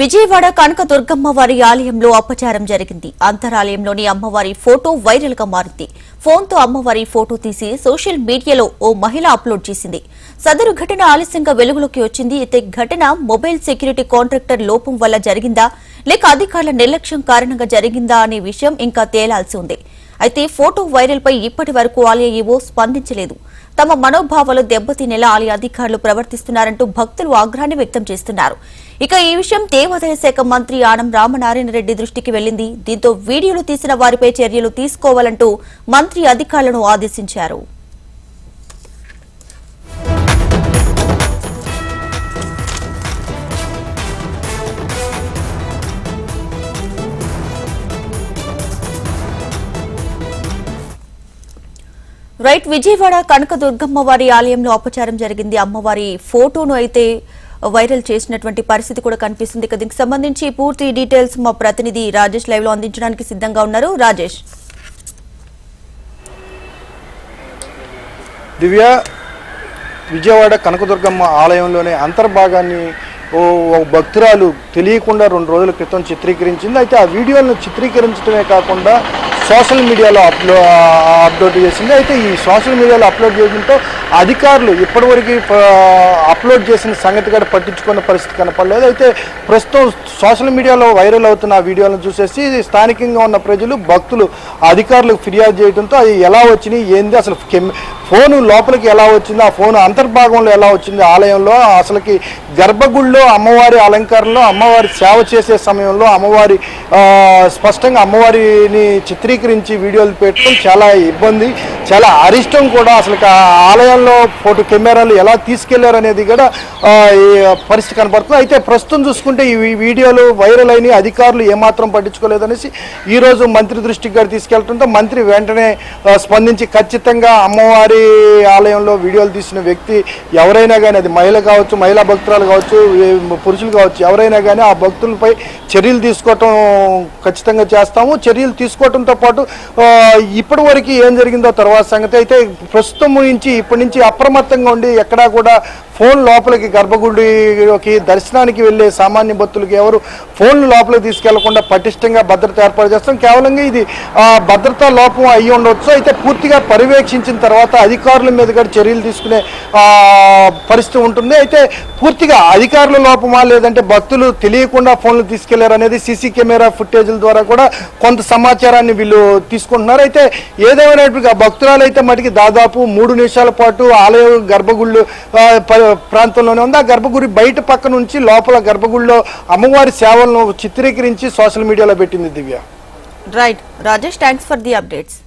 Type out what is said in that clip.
విజయవాడ కనక దుర్గమ్మ వారి ఆలయంలో అపచారం జరిగింది. అంతరాలయంలోని అమ్మవారి ఫోటో వైరల్గా మారింది. ఫోన్తో అమ్మవారి ఫోటో తీసి సోషల్ మీడియాలో ఓ మహిళ అప్లోడ్ చేసింది. సదరు ఘటన ఆలస్యంగా వెలుగులోకి వచ్చింది. అయితే ఘటన మొబైల్ సెక్యూరిటీ కాంట్రాక్టర్ లోపం వల్ల జరిగిందా? లేక అధికారుల నిర్లక్ష్యం కారణంగా జరిగిందా అనే విషయం ఇంకా తేలాల్సి ఉంది. అయితే ఫోటో వైరల్ పై ఇప్పటి వరకు ఆలయ ఈవో స్పందించలేదు. తమ మనోభావాలు దెబ్బతినేలా ఆలయ అధికారులు ప్రవర్తిస్తున్నారంటూ భక్తులు ఆగ్రహాన్ని వ్యక్తం చేస్తున్నారు. ఇక ఈ విషయం దేవాదాయ శాఖ మంత్రి ఆనం రామనారాయణ రెడ్డి దృష్టికి వెళ్ళింది దీంతో వీడియోలు తీసిన వారిపై చర్యలు తీసుకోవాలంటూ మంత్రి అధికారులను ఆదేశించారు. రైట్ విజయవాడ కనకదుర్గమ్మ వారి ఆలయంలో అపచారం జరిగింది. అమ్మవారి ఫోటోను అయితే వైరల్ చేసినటువంటి పరిస్థితి కూడా కనిపిస్తుంది. దీనికి సంబంధించి పూర్తి డీటెయిల్స్ మా ప్రతినిధి రాజేష్ లైవ్లో అందించడానికి సిద్ధంగా ఉన్నారు. రాజేష్. దివ్య విజయవాడ కనకదుర్గమ్మ ఆలయంలోనే అంతర్భాగాన్ని ఓ ఓ భక్తురాలు తెలియకుండా రెండు రోజుల క్రితం చిత్రీకరించింది. అయితే ఆ వీడియోలను చిత్రీకరించడమే కాకుండా సోషల్ మీడియాలో అప్లో అప్లోడ్ చేసింది. అయితే ఈ సోషల్ మీడియాలో అప్లోడ్ చేయడంతో అధికారులు ఇప్పటివరకు అప్లోడ్ చేసిన సంగతి కూడా పట్టించుకున్న పరిస్థితి కనపడలేదు. అయితే ప్రస్తుతం సోషల్ మీడియాలో వైరల్ అవుతున్న వీడియోలను చూసేసి స్థానికంగా ఉన్న ప్రజలు భక్తులు అధికారులకు ఫిర్యాదు చేయడంతో అది ఎలా వచ్చినాయి ఏంది అసలు కెమ్ ఫోను లోపలికి ఎలా వచ్చింది ఆ ఫోన్ అంతర్భాగంలో ఎలా వచ్చింది ఆలయంలో అసలుకి గర్భగుడిలో అమ్మవారి అలంకారంలో అమ్మవారి సేవ చేసే సమయంలో అమ్మవారి స్పష్టంగా అమ్మవారిని చిత్రీకరించి వీడియోలు పెట్టడం చాలా ఇబ్బంది చాలా అరిష్టం కూడా అసలు ఆ ఆలయంలో ఫోటో కెమెరాలు ఎలా తీసుకెళ్ళారు అనేది కూడా ఈ పరిస్థితి కనపడుతుంది. అయితే ప్రస్తుతం చూసుకుంటే ఈ వీడియోలు వైరల్ అయిన అధికారులు ఏమాత్రం పట్టించుకోలేదనేసి ఈ రోజు మంత్రి దృష్టికి గారు తీసుకెళ్ళడంతో మంత్రి వెంటనే స్పందించి ఖచ్చితంగా అమ్మవారి ఆలయంలో వీడియోలు తీసిన వ్యక్తి ఎవరైనా కానీ అది మహిళ కావచ్చు మహిళా భక్తురాలు కావచ్చు పురుషులు కావచ్చు ఎవరైనా కానీ ఆ భక్తులపై చర్యలు తీసుకోవటం ఖచ్చితంగా చేస్తాము. చర్యలు తీసుకోవడంతో పాటు పాటు ఇప్పటి వరకు ఏం జరిగిందో తర్వాత సంగతి. అయితే ప్రస్తుతం నుంచి ఇప్పటి నుంచి అప్రమత్తంగా ఉండి ఎక్కడా కూడా ఫోన్ లోపలికి గర్భగుడికి దర్శనానికి వెళ్ళే సామాన్య భక్తులకి ఎవరు ఫోన్లు లోపలికి తీసుకెళ్ళకుండా పటిష్టంగా భద్రత ఏర్పాటు చేస్తాం. కేవలంగా ఇది భద్రతా లోపం అయ్యి ఉండవచ్చు అయితే పూర్తిగా పర్యవేక్షించిన తర్వాత అధికారుల మీద కూడా చర్యలు తీసుకునే పరిస్థితి ఉంటుంది. అయితే పూర్తిగా అధికారుల లోపమా లేదంటే భక్తులు తెలియకుండా ఫోన్లు తీసుకెళ్ళారు అనేది సీసీ కెమెరా ఫుటేజ్ల ద్వారా కూడా కొంత సమాచారాన్ని వీళ్ళు తీసుకుంటున్నారు. అయితే ఏదేమైనటువంటి భక్తురాలు అయితే మటుకి దాదాపు మూడు నిమిషాల పాటు ఆలయ గర్భగుళ్ళు ప్రాంతంలోనే ఉంది. ఆ గర్భగుడి బయట పక్క నుంచి లోపల గర్భగుడిలో అమ్మవారి సేవలను చిత్రీకరించి సోషల్ మీడియాలో పెట్టింది Divya. Right Rajesh thanks for the updates